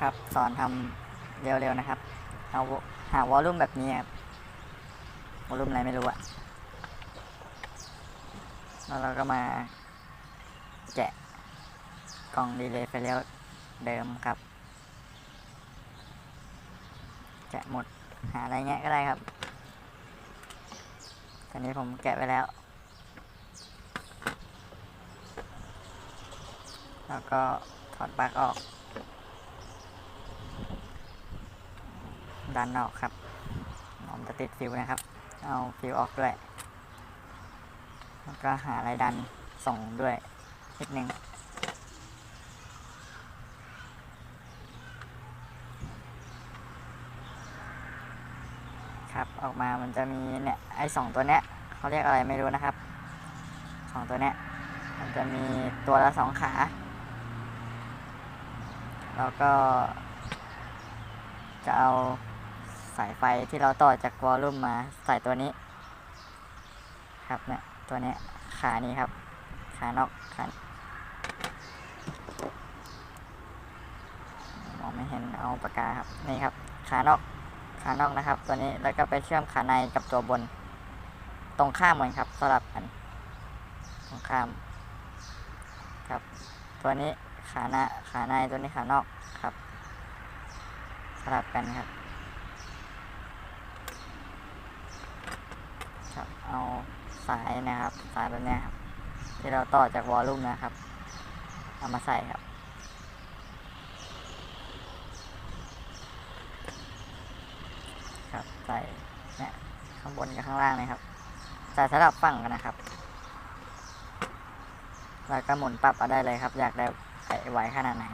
ครับ สอนทำเร็วๆนะครับ เอาหาวอลลุ่มแบบนี้ครับวอลลุ่มอะไรไม่รู้อะแล้วเราก็มาแกะกล่องดีเลย์ไฟเลี้ยวเดิมครับแกะหมดหาอะไรเงี้ยก็ได้ครับตอนนี้ผมแกะไว้แล้ว แล้วก็ถอดปลั๊กออก ดันออกครับผมจะติดฟิวนะครับ เอาฟิวออกด้วย แล้วก็หาอะไรดันส่งด้วยนิดนึงครับออกมามันจะมีเนี่ยไอ้สองตัวเนี้ยเขาเรียกอะไรไม่รู้นะครับสองตัวเนี้ยมันจะมีตัวละสองขา แล้วก็จะเอา สายไฟที่เราต่อจากวอลลุ่มมาใส่ตัวนี้ ครับเนี่ยตัวนี้ขานี้ครับ ขานอกขามองไม่เห็นเอาปากกาครับนี่ครับ ขานอกขานอกนะครับ ตัวนี้แล้วก็ไปเชื่อมขาในกับตัวบน ตรงข้ามเหมือนครับสลับกันตรงข้ามครับ ตัวนี้ขาหน้าขาในตัวนี้ขานอกครับสลับกันครับ ครับ เอาสายนะครับ สายแบบนี้ครับ ที่เราต่อจากวอลลุ่มนะครับ เอามาใส่ครับ ครับใส่เนี่ยข้างบนกับข้างล่างนะครับ ใส่สลับฝั่งกันนะครับ แล้วก็หมุนปรับเอาได้เลยครับ อยากได้ไวขนาดไหน